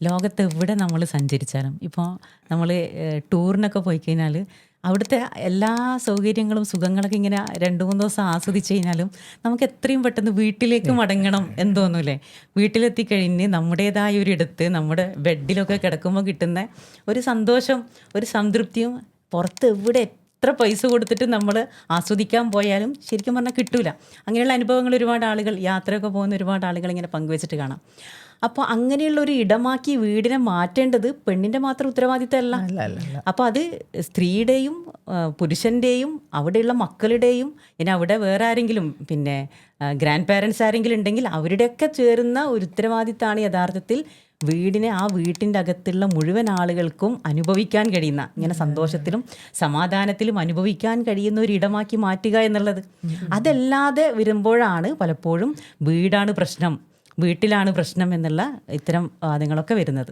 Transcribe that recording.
ലോകത്ത് എവിടെ നമ്മൾ സഞ്ചരിച്ചാലും ഇപ്പോൾ നമ്മൾ ടൂറിനൊക്കെ പോയി കഴിഞ്ഞാൽ അവിടുത്തെ എല്ലാ സൗകര്യങ്ങളും സുഖങ്ങളൊക്കെ ഇങ്ങനെ രണ്ട് മൂന്ന് ദിവസം ആസ്വദിച്ച് കഴിഞ്ഞാലും നമുക്ക് എത്രയും പെട്ടെന്ന് വീട്ടിലേക്ക് മടങ്ങണം എന്ന് വീട്ടിലെത്തി കഴിഞ്ഞ് നമ്മുടേതായ ഒരു ഇടത്ത് നമ്മുടെ ബെഡിലൊക്കെ കിടക്കുമ്പോൾ കിട്ടുന്ന ഒരു സന്തോഷം ഒരു സംതൃപ്തിയും പുറത്ത് എവിടെ എത്ര പൈസ കൊടുത്തിട്ട് നമ്മൾ ആസ്വദിക്കാൻ പോയാലും ശരിക്കും പറഞ്ഞാൽ കിട്ടൂല. അങ്ങനെയുള്ള അനുഭവങ്ങൾ ഒരുപാട് ആളുകൾ യാത്രയൊക്കെ പോകുന്ന ഒരുപാട് ആളുകൾ ഇങ്ങനെ പങ്കുവച്ചിട്ട് കാണാം. അപ്പോൾ അങ്ങനെയുള്ള ഒരു ഇടമാക്കി വീടിനെ മാറ്റേണ്ടത് പെണ്ണിന്റെ മാത്രം ഉത്തരവാദിത്തമല്ല. അപ്പോൾ അത് സ്ത്രീയുടെയും പുരുഷന്റെയും അവിടെയുള്ള മക്കളുടെയും ഇനി അവിടെ വേറെ ആരെങ്കിലും പിന്നെ ഗ്രാൻഡ് പാരൻസ് ആരെങ്കിലും ഉണ്ടെങ്കിൽ അവരുടെയൊക്കെ ചേരുന്ന ഒരു ഉത്തരവാദിത്തമാണ് യഥാർത്ഥത്തിൽ വീടിനെ ആ വീട്ടിന്റെ അകത്തുള്ള മുഴുവൻ ആളുകൾക്കും അനുഭവിക്കാൻ കഴിയുന്ന ഇങ്ങനെ സന്തോഷത്തിലും സമാധാനത്തിലും അനുഭവിക്കാൻ കഴിയുന്ന ഒരു ഇടമാക്കി മാറ്റുക എന്നുള്ളത്. അതല്ലാതെ വരുമ്പോഴാണ് പലപ്പോഴും വീടാണ് പ്രശ്നം വീട്ടിലാണ് പ്രശ്നം എന്നുള്ള ഇത്തരം വാദങ്ങളൊക്കെ വരുന്നത്.